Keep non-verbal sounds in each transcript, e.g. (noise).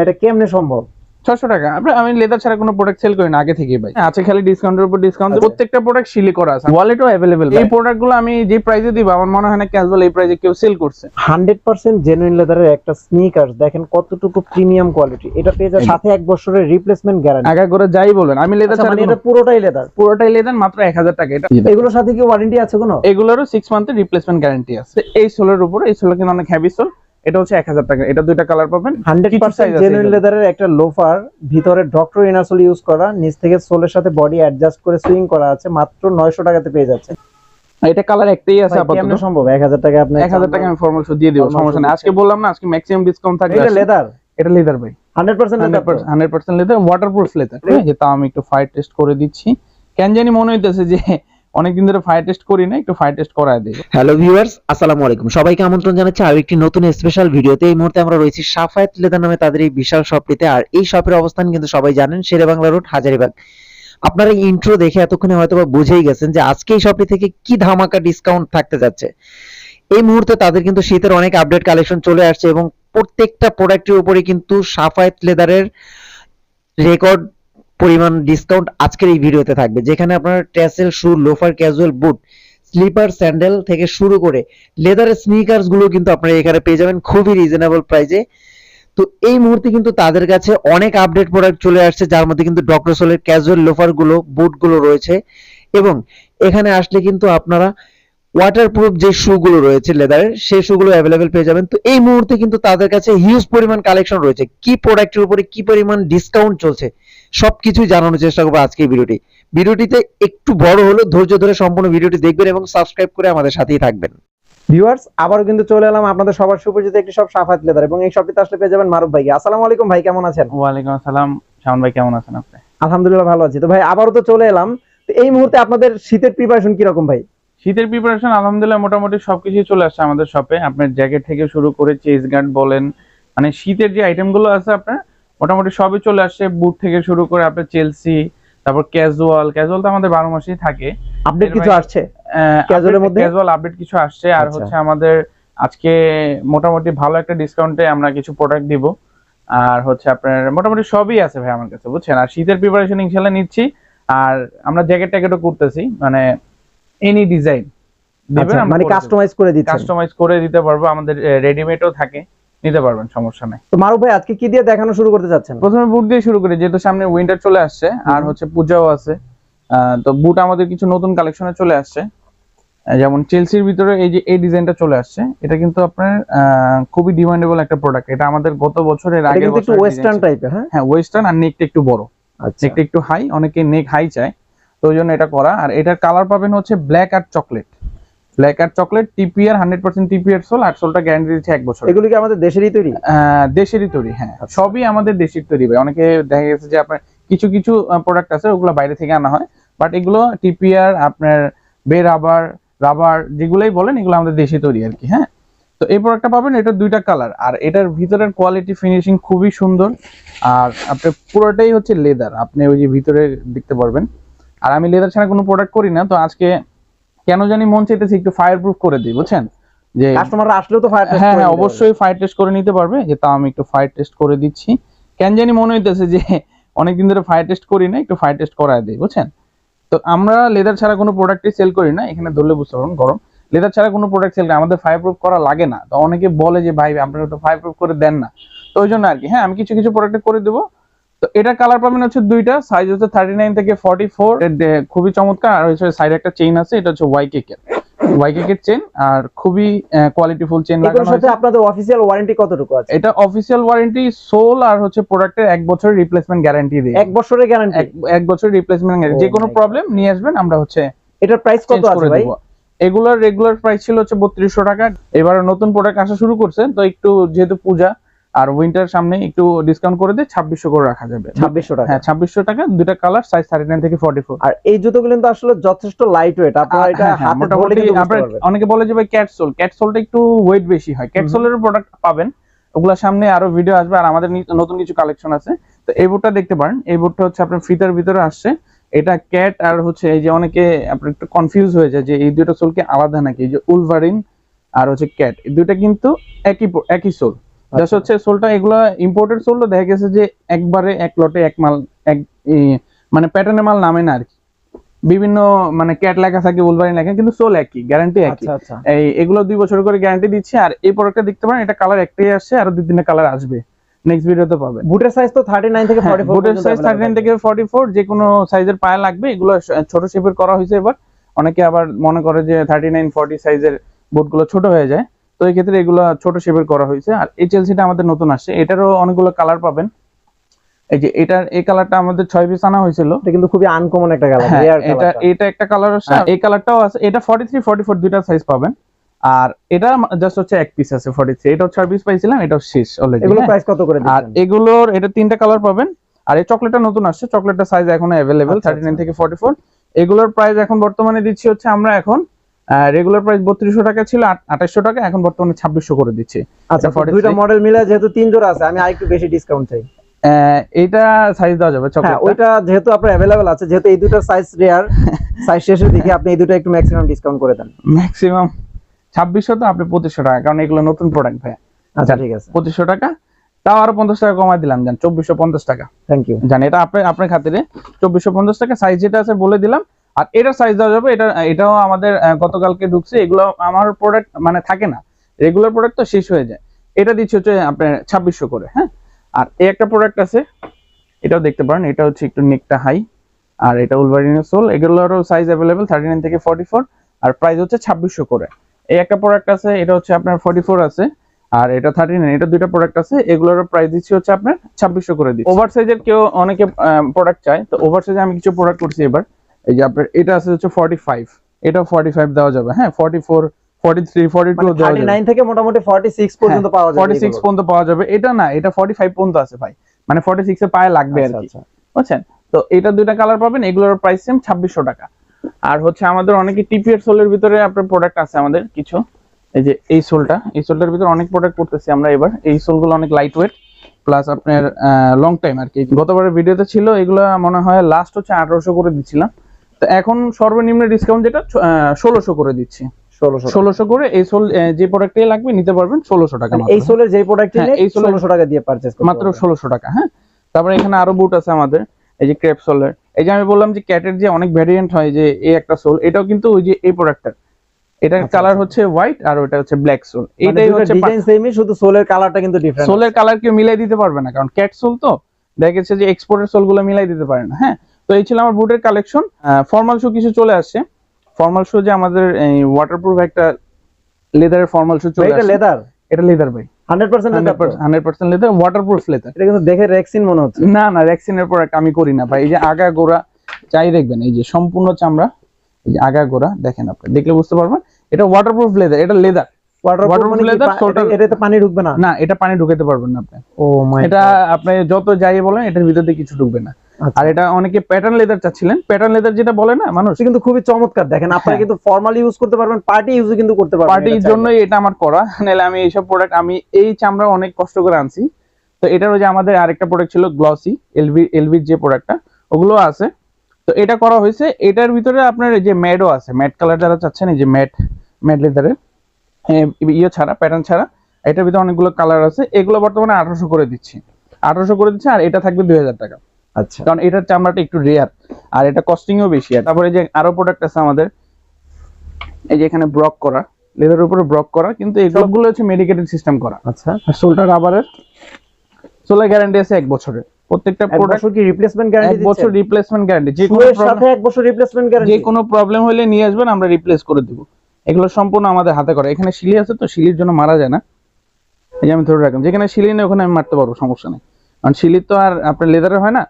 এটা কেমনে সম্ভব? ছশো টাকা। আমরা আমি লেদার ছাড়া কোনো প্রোডাক্ট সেল করি না আগে থেকেই ভাই। আছে খালি ডিসকাউন্টের উপর ডিসকাউন্ট আচ্ছা। প্রত্যেকটা প্রোডাক্ট সিলি করা আছে। ওয়ালেটও অ্যাভেলেবেল এই প্রোডাক্টগুলো আমি যে প্রাইসে দিব আমার মনে হয় না ক্যাজুয়াল এই প্রাইসে কেউ সেল করছে। হান্ড্রেড পার্সেন্ট জেনুইন লেদারের একটা স্নিকার দেখেন কতটুকু প্রিমিয়াম কোয়ালিটি এটা পেয়ে সাথে এক বছরের রিপ্লেসমেন্ট গ্যারান্টি আগা করে যাই বলেন আমি লেদার ছাড়া মানে এটা পুরোটাই লেদার পুরোটাই লেদার মাত্র এক হাজার টাকা। এটা এগুলোর সাথে কি ওয়ারেন্টি আছে কোনো? এগুলোরও সিক্স মান্থের রিপ্লেসমেন্ট গ্যারান্টি আছে। এই সোলের উপর এই সোল কিন্তু অনেক হ্যাভি সোল। এটা হচ্ছে এক হাজার টাকা। এটা দুইটা কালার পাবেন। হান্ড্রেড কিছু পার্সেন্ট size আছে জেনুইন লেদারের একটা লোফার ভিতরে ডক্টর ইনারসোল ইউজ করা নিচ থেকে সোলের সাথে বডি অ্যাডজাস্ট করে সুইং করা আছে মাত্র নয়শো টাকাতে পেয়ে যাচ্ছে এটা কালার একটাই আছে আপাতত। সম্ভব? এক হাজার টাকা আপনি এক হাজার টাকা আমি ফর্মাল শো দিয়ে দিব সমস্যা নেই। আজকে বললাম না আজকে ম্যাক্সিমাম ডিসকাউন্ট থাকবে এটা লেদার এটা লেদার ভাই। Hundred percent leather hundred percent leather waterproof leather যে তা আমি একটু ফায়ার টেস্ট করে দিচ্ছি। কেন জানি মনে হইতেছে যে অনেকদিন ধরে ফায়ার টেস্ট করি না একটু ফায়ার টেস্ট করায় দিই। হ্যালো ভিউয়ার্স আসসালামু আলাইকুম। সবাইকে আমন্ত্রণ জানাচ্ছি আরও একটি নতুন স্পেশাল ভিডিওতে। এই মুহূর্তে আমরা রয়েছি সাফায়াত লেদার নামে তাদের এই বিশাল শপটিতে আর এই শপের অবস্থান কিন্তু সবাই জানেন শেরে বাংলা রোড হাজারিবাগ। আপনারা ইন্ট্রো দেখে এতক্ষণে হয়তো বা বুঝেই গেছেন যে আজকে এই শপটি থেকে কি ধামাকা ডিসকাউন্ট থাকতে যাচ্ছে। এই মুহূর্তে তাদের কিন্তু শীতের অনেক আপডেট কালেকশন চলে আসছে এবং প্রত্যেকটা প্রোডাক্টের উপরে কিন্তু সাফায়াত লেদারের রেকর্ড পরিমাণ ডিসকাউন্ট আজকের এই ভিডিওতে থাকবে। যেখানে আপনারা tassel shoe loafer casual boot slipper sandal থেকে শুরু করে লেদারের স্নিকার্সগুলো কিন্তু আপনারা এখানে পেয়ে যাবেন খুবই রিজনেবল প্রাইসে তো এই মুহূর্তে কিন্তু তাদের কাছে অনেক আপডেট প্রোডাক্ট চলে আসছে, যার মধ্যে কিন্তু ডক্টর সোলের ক্যাজুয়াল লোফারগুলো বুটগুলো রয়েছে। এবং এখানে আসলে কিন্তু আপনারা ওয়াটারপ্রুফ যে শু গুলো রয়েছে লেদারের সেই শু গুলো অ্যাভেলেবেল পেয়ে যাবেন। তো এই মুহূর্তে কিন্তু তাদের কাছে হিউজ পরিমাণ কালেকশন রয়েছে। কি প্রোডাক্টের উপরে কি পরিমাণ ডিসকাউন্ট চলছে সবকিছুই জানানোর চেষ্টা করব আজকে ভিডিওটি। ভিডিওটিতে একটু বড় হলো ধৈর্য ধরে সম্পূর্ণ ভিডিওটি দেখবেন এবং সাবস্ক্রাইব করে আমাদের সাথেই থাকবেন। ভিউয়ার্স আবারও কিন্তু চলে এলাম আপনাদের সবার সুপরিচিত একটি সব সাফাত লেদার এবং এই শপটিতে আসলে পেয়ে যাবেন মারুফ ভাই আসসালামু আলাইকুম ভাই কেমন আছেন? ওয়ালাইকুম আসসালাম। শাওন ভাই কেমন আছেন আপনি? আলহামদুলিল্লাহ ভালো আছি। তো ভাই আবারও তো চলে এলাম। তো এই মুহূর্তে আপনাদের শীতের প্রিপারেশন কীরকম ভাই? শীতের প্রিপারেশন আলহামদুলিল্লাহ মোটামুটি সবকিছুই চলে আসছে আমাদের শপে আপনার জ্যাকেট থেকে শুরু করে চেস গার্ড বলেন মানে শীতের যে আইটেমগুলো আছে আপনার মোটামুটি সবই চলে আসছে বুট থেকে শুরু করে আপনার চেলসি তারপর ক্যাজুয়াল ক্যাজুয়াল তো আমাদের বারো মাসেই থাকে। আপডেট কিছু আসছে? মধ্যে? ক্যাজুয়াল আপডেট কিছু আসছে। আর আচ্ছা। হচ্ছে আমাদের আজকে মোটামুটি ভালো একটা ডিসকাউন্টে আমরা কিছু প্রোডাক্ট দিব। আর হচ্ছে আপনার মোটামুটি সবই আছে ভাই আমার কাছে বুঝছেন? আর শীতের প্রিপারেশন ইনশাল্লাহ নিচ্ছি। আর আমরা জ্যাকেট ট্যাকেটও করতেছি। মানে এনি ডিজাইন আচ্ছা, মানে কাস্টমাইজ করে দিচ্ছেন। কাস্টমাইজ করে দিতে পারব আমাদের রেডিমেডও থাকে নিতে পারবেন সমস্যা নাই। তো মারুফ ভাই আজকে কি দিয়ে দেখানো শুরু করতে যাচ্ছেন প্রথমে বুট দিয়ে শুরু করি যেহেতু সামনে উইন্টার চলে আসছে আর হচ্ছে পূজাও আছে। তো বুট আমাদের কিছু নতুন কালেকশনে চলে আসছে। যেমন চেলসির ভিতরে এই যে এই ডিজাইনটা চলে আসছে এটা কিন্তু আপনার খুবই ডিমান্ডেবল একটা প্রোডাক্ট এটা আমাদের গত বছরের আগে একটু ওয়েস্টার্ন টাইপের হ্যাঁ? হ্যাঁ ওয়েস্টার্ন আর নেকটা একটু বড়। আচ্ছা। নেকটা একটু হাই অনেকে নেক হাই চায়। তো ওই জন্য এটা করা। আর এটার কালার পাবেন হচ্ছে ব্ল্যাক আর চকলেট ব্ল্যাক আর chocolate TPR hundred percent TPR sole আর সোলটা গ্যারান্টি দিচ্ছে এক বছর এগুলো কি আমাদের দেশেরই তৈরি? দেশেরই তৈরি হ্যাঁ। সবই আমাদের দেশের তৈরি ভাই। অনেকে দেখা গেছে যে আপনার কিছু কিছু প্রোডাক্ট আছে ওগুলো বাইরে থেকে আনা হয়। বাট এগুলো টিপিআর আপনার বে রাবার রাবার যেগুলোই বলেন এগুলো আমাদের দেশে তৈরি আর কি হ্যাঁ। তো এই প্রোডাক্টটা পাবেন এটা দুইটা কালার আর এটার ভিতরের কোয়ালিটি ফিনিশিং খুবই সুন্দর। আর আপনার পুরোটাই হচ্ছে লেদার আপনি ওই যে ভিতরে দেখতে পারবেন। আর আমি লেদার ছাড়া কোনো প্রোডাক্ট করি না তো আজকে কেন জানি মন চাইতেছে একটু ফায়ার প্রুফ করে দিই বুঝছেন? যে কাস্টমাররা আসলেও তো ফায়ার হ্যাঁ হ্যাঁ অবশ্যই ফায়ার টেস্ট করে নিতে পারবে যে তা আমি একটু ফায়ার টেস্ট করে দিচ্ছি। কেন জানি মনে হইতেছে যে অনেকদিন ধরে ফায়ার টেস্ট করি না একটু ফায়ার টেস্ট করায় দিই বুঝছেন? তো আমরা লেদার ছাড়া কোনো প্রোডাক্টই সেল করি না এখানে ধরলে বুঝতে পারবেন গরম। লেদার ছাড়া কোনো প্রোডাক্ট সেল করি আমাদের ফায়ার প্রুফ করা লাগে না। তো অনেকে বলে যে ভাই আপনারা তো ফায়ার প্রুফ করে দেন না। তো ওই জন্য আর কি হ্যাঁ আমি কিছু কিছু প্রোডাক্ট করে দেবো। তো এটা কালার পাবেন হচ্ছে দুইটা। সাইজ হচ্ছে থার্টি নাইন থেকে ফর্টি ফোর খুবই চমৎকার। আর হচ্ছে সাইডে একটা চেইন আছে এটা হচ্ছে ওয়াই কেকের ওয়াই কেকের চেন আর খুবই কোয়ালিটিফুল চেন লাগানো আপনাদের অফিসিয়াল ওয়ারেন্টি কতটুকু আছে? এটা অফিসিয়াল ওয়ারেন্টি সোল আর হচ্ছে প্রোডাক্টের এক বছরের রিপ্লেসমেন্ট গ্যারান্টি দেয়। এক বছরের গ্যারান্টি এক বছরের রিপ্লেসমেন্ট গ্যারান্টি যে কোনো প্রবলেম নিয়ে আসবেন আমরা হচ্ছে এটার প্রাইস কত আছে ভাই? এগুলোর রেগুলার প্রাইস ছিল হচ্ছে বত্রিশশো টাকা। এবার নতুন প্রোডাক্ট আসা শুরু করছে তো একটু যেহেতু পূজা আর উইন্টার সামনে একটু ডিসকাউন্ট করে দিয়ে ছাব্বিশশো করে রাখা যাবে। ছাব্বিশশো টাকা। হ্যাঁ ছাব্বিশশো টাকা দুটা কালার সাইজ থার্টি নাইন থেকে ফর্টি ফোর আর এই জুতোগুলো কিন্তু আসলে যথেষ্ট লাইট ওয়েট আপনারা এটা হ্যাঁ, মোটামুটি অনেকে বলে যে ভাই ক্যাটসোল ক্যাটসোলটা একটু ওয়েট বেশি হয়। ক্যাটসোলের প্রোডাক্ট পাবেন ওগুলা সামনে আরও ভিডিও আসবে আর আমাদের নতুন কিছু কালেকশন আছে। তো এই বোর্ডটা দেখতে পারেন এই বোর্ডটা হচ্ছে আপনার ফিতার ভিতরে আসছে। এটা ক্যাট আর হচ্ছে এই যে অনেকে আপনার একটু কনফিউজ হয়ে যায় যে এই দুটো সোল কি আলাদা নাকি? এই যে উলভারিন আর হচ্ছে ক্যাট এই দুইটা কিন্তু একই একই সোল জাস্ট হচ্ছে সোলটা এগুলো ইম্পোর্টেড সোল দেখা গেছে যে একবারে এক লটে এক মাল এক মানে প্যাটার্নের মাল নামে না আর কি। বিভিন্ন মানে ক্যাট লেখা থাকে উলবারি লেখা কিন্তু সোল একই গ্যারান্টি একই। আচ্ছা আচ্ছা। এই এগুলো দুই বছর করে গ্যারান্টি দিচ্ছে আর এই প্রোডাক্টটা দেখতে পারেন এটা কালার একটাই আসছে আর দুই তিনটা কালার আসবে। নেক্সট ভিডিওতে পাবে বুটের সাইজ তো 39 থেকে 44 বুটের সাইজ থার্টি নাইন থেকে ফর্টি ফোর যে কোনো সাইজের পায়ে লাগবে এগুলো ছোট শেপের করা হয়েছে এবার। অনেকে আবার মনে করে যে থার্টি নাইন ফর্টি সাইজের বুটগুলো ছোট হয়ে যায়। তো এই ক্ষেত্রে এগুলো ছোট শেপের করা হয়েছে। আর এই চেলসিটা আমাদের নতুন আসছে। এটারও অনেকগুলো কালার পাবেন। এই যে এটার এই কালারটা আমাদের ছয় পিস আনা হয়েছিল। এটা কিন্তু খুবই আনকমন একটা কালার হ্যাঁ, এটা এটা একটা কালার আছে হ্যাঁ। এই কালারটাও আছে। এটা 43 44 দুইটা সাইজ পাবেন। আর এটা জাস্ট হচ্ছে এক পিস আছে 43 এটা ছয় পিস পাইছিলাম এটাও শেষ অলরেডি এগুলো প্রাইস কত করে আর এগুলোর এটা তিনটা কালার পাবেন। আর এই চকলেটটা নতুন আসছে। চকলেটটা সাইজ এখন অ্যাভেলেবেল আচ্ছা, থার্টি নাইন থেকে ফর্টি ফোর এগুলোর প্রাইস এখন বর্তমানে দিচ্ছি হচ্ছে আমরা এখন রেগুলার প্রাইস বত্রিশশো টাকা ছিল আঠাশশো টাকা এখন বর্তমানে ছাব্বিশশো করে দিচ্ছে। আচ্ছা, দুইটা মডেল মিলে যেহেতু তিন জোড়া আছে আমি আরেকটু বেশি ডিসকাউন্ট চাই। সাইজ দেওয়া যাবে হ্যাঁ, ওইটা যেহেতু আপনার অ্যাভেলেবেল আছে যেহেতু এই সাইজ সাইজ (laughs) শেষের দিকে আপনি এই দুটো একটু ম্যাক্সিমাম ডিসকাউন্ট করে দেন। ম্যাক্সিমাম ছাব্বিশশো তো আপনি পঁচিশশো টাকা কারণ এগুলো নতুন প্রোডাক্ট ভাইয়া। আচ্ছা ঠিক আছে। পঁচিশশো টাকা তাও আরও পঞ্চাশ টাকা কমাই দিলাম জান চব্বিশশো পঞ্চাশ টাকা। থ্যাংক ইউ জান এটা আপনার আপনার খাতিরে চব্বিশশো পঞ্চাশ টাকা সাইজ যেটা আছে বলে দিলাম আর এটার সাইজ দেওয়া যাবে, এটা, এটাও আমাদের গতকালকে ঢুকছে, এগুলো আমার প্রোডাক্ট মানে থাকে না। রেগুলার প্রোডাক্ট তো শেষ হয়ে যায়। এটা দিচ্ছে হচ্ছে আপনার ছাব্বিশশো করে হ্যাঁ? আর এই একটা প্রোডাক্ট আছে, এটাও দেখতে পারেন, এটা হচ্ছে একটু নেকটা হাই আর এটা উলভারিনের সোল এগুলোরও সাইজ অ্যাভেলেবেল থার্টি নাইন থেকে ফর্টি ফোর আর প্রাইস হচ্ছে ছাব্বিশশো করে। এই একটা প্রোডাক্ট আছে, এটা হচ্ছে আপনার ফর্টি ফোর আছে, আর এটা থার্টি নাইন এটা দুইটা প্রোডাক্ট আছে এগুলোর প্রাইস দিচ্ছি হচ্ছে আপনার ছাব্বিশশো করে দিচ্ছি। ওভার সাইজের কেউ, অনেকে প্রোডাক্ট চায়, তো ওভার সাইজে আমি কিছু প্রোডাক্ট করছি এবার। এই যে আপনার এটা আছে হচ্ছে ফর্টি ফাইভ এটা ফর্টি ফাইভ দেওয়া যাবে। হ্যাঁ forty four forty three forty two মানে দেওয়া যাবে। 39 থেকে মোটামুটি 46 পর্যন্ত পাওয়া যাবে ফর্টি সিক্স এগুলো। পর্যন্ত পাওয়া যাবে। এটা না এটা ফর্টি ফাইভ পর্যন্ত আছে ভাই। মানে ফর্টি সিক্স এর পায়ে লাগবে আর আচ্ছা, কি। আচ্ছা। বুঝছেন? তো এটা দুইটা কালার পাবেন এগুলোর প্রাইস সেম ছাব্বিশশো টাকা। আর হচ্ছে আমাদের অনেকে টিপিএর সোলের ভিতরে আপনার প্রোডাক্ট আছে আমাদের কিছু। এই যে এই সোলটা এই সোলটার ভিতরে অনেক প্রোডাক্ট করতেছি আমরা এবার। এই সোলগুলো অনেক লাইট ওয়েট প্লাস আপনার লং টাইম আর কি। গতবারের ভিডিওতে ছিল এগুলো মনে হয় লাস্ট হচ্ছে আঠারোশো করে দিচ্ছিলাম তো এখন সর্বনিম্ন ডিসকাউন্ট যেটা ষোলোশো করে দিচ্ছি। 1600 ষোলোশো করে এই সোল যে প্রোডাক্টটাই লাগবে নিতে পারবেন ষোলোশো টাকা মানে এই সোলের যে প্রোডাক্ট হ্যাঁ, এই 1600 টাকা দিয়ে পারচেজ করতে মাত্র। ষোলোশো টাকা হ্যাঁ। তারপরে এখানে আরও বুট আছে আমাদের এই যে ক্রেপ সোলের এই যে আমি বললাম যে ক্যাটের যে অনেক ভ্যারিয়েন্ট হয় যে এই একটা সোল এটাও কিন্তু ওই যে এই প্রোডাক্টটা এটার আচ্ছা, কালার আচ্ছা। হচ্ছে হোয়াইট আর ওটা হচ্ছে ব্ল্যাক সোল। মানে এটাই হচ্ছে ডিজাইন সেমই শুধু সোলের কালারটা কিন্তু ডিফারেন্ট সোলের কালার কেউ মিলাই দিতে পারবে না কারণ ক্যাট সোল তো দেখা গেছে যে এক্সপোর্টের সোলগুলো মিলাই দিতে পারে না হ্যাঁ। তো এই ছিল আমার বুটের কালেকশন ফর্মাল শু কিছু চলে আসছে। ফর্মাল শু যে আমাদের ওয়াটারপ্রুফ একটা লেদারের ফর্মাল শু চলে এটা লেদার এটা লেদার ভাই। 100% লেদার তো? Hundred percent leather waterproof leather এটা কিন্তু দেখে রেক্সিন মনে হচ্ছে। না না রেক্সিনের প্রোডাক্ট আমি করি না ভাই। এই যে আগা গোড়া চাই দেখবেন এই যে সম্পূর্ণ চামড়া এই যে আগা গোড়া দেখেন আপনি দেখলে বুঝতে পারবেন। এটা ওয়াটারপ্রুফ লেদার এটা লেদার মানে এটা- পানি ঢুকবে না? না এটা পানি ঢুকাতে পারবেন না আপনি। ও মাই এটা আপনি যত যাই বলেন এটার ভিতর দিয়ে কিছু ঢুকবে না। আর এটা অনেকে প্যাটার্ন লেদার চাচ্ছিলেন। প্যাটার্ন লেদার যেটা বলে না মানুষ? কিন্তু খুবই চমৎকার। দেখেন আপনারা হ্যাঁ। কিন্তু ফর্মালি ইউজ করতে পারবেন পার্টি ইউজ কিন্তু করতে পারবেন পার্টির। জন্যই এটা আমার করা। নাহলে আমি এইসব প্রোডাক্ট আমি এই চামড়া অনেক কষ্ট করে আনছি। তো এটার ওই যে আমাদের আরেকটা প্রোডাক্ট ছিল গ্লসি এলভি এলভির যে প্রোডাক্টটা ওগুলো আছে। তো এটা করা হয়েছে। এটার ভিতরে আপনার এই যে ম্যাডও আছে। ম্যাট কালার যারা চাচ্ছেন এই যে ম্যাট ম্যাট লেদারের ইয়ে ছাড়া প্যাটার্ন ছাড়া এটার ভিতরে অনেকগুলো কালার আছে। এগুলো বর্তমানে আঠারোশো করে দিচ্ছি। আঠারোশো করে দিচ্ছে আর এটা থাকবে দুই হাজার টাকা। আচ্ছা। কারণ এটার চামড়াটা একটু রেয়ার আর এটা কস্টিং কস্টিংও বেশি। আর তারপরে যে আরও প্রোডাক্ট আছে আমাদের এই যে এখানে ব্রক করা লেদারের উপরে ব্রক করা কিন্তু এগুলো হচ্ছে মেডিকেটেড সিস্টেম করা। আচ্ছা আর সোলটা রাবারের সোলার গ্যারান্টি আছে এক বছরের। প্রত্যেকটা প্রোডাক্ট কি রিপ্লেসমেন্ট গ্যারান্টি এক বছর রিপ্লেসমেন্ট গ্যারান্টি যে কোনো সাথে এক বছর রিপ্লেসমেন্ট গ্যারান্টি যে কোনো প্রবলেম হলে নিয়ে আসবেন আমরা রিপ্লেস করে দিব। এগুলো সম্পূর্ণ আমাদের হাতে করা। এখানে শিলি আছে তো শিলির জন্য মারা যায় না। এই যে আমি ধরে রাখলাম যেখানে শিলি নেই ওখানে আমি মারতে পারব সমস্যা নেই। কারণ শিলির তো আর আপনার লেদারের হয় না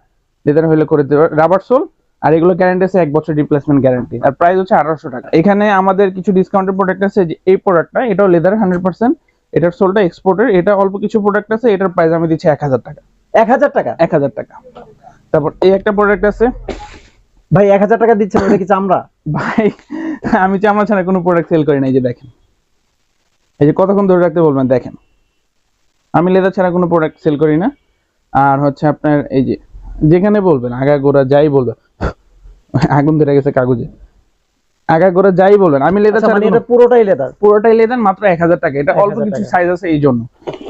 লেদার হলে করে দেবে রাবার সোল আর এগুলো গ্যারান্টি আছে এক বছর রিপ্লেসমেন্ট গ্যারান্টি আর প্রাইস হচ্ছে আঠারোশো টাকা। এখানে আমাদের কিছু ডিসকাউন্টের প্রোডাক্ট আছে যে এই প্রোডাক্টটা এটাও লেদার হান্ড্রেড পার্সেন্ট এটার সোলটা এক্সপোর্টের এটা অল্প কিছু প্রোডাক্ট আছে এটার প্রাইস আমি দিচ্ছি এক হাজার টাকা। এক হাজার টাকা? এক হাজার টাকা। তারপর এই একটা প্রোডাক্ট আছে। ভাই এক হাজার টাকা দিচ্ছেন ওটা কি চামড়া? ভাই আমি চামড়া ছাড়া কোনো প্রোডাক্ট সেল করি না এই যে দেখেন। এই যে কতক্ষণ ধরে রাখতে বলবেন দেখেন। আমি লেদার ছাড়া কোনো প্রোডাক্ট সেল করি না। আর হচ্ছে আপনার এই যে যেখানে বলবেন আগা গোড়া যাই বলবেন। আগুন ধরে গেছে কাগজে। আগা গোড়া যাই বলবেন। আমি লেদার আচ্ছা, মানে এটা পুরোটাই লেদার পুরোটাই লেদার মাত্র এক হাজার টাকা। এটা অল্প কিছু সাইজ আছে এই জন্য।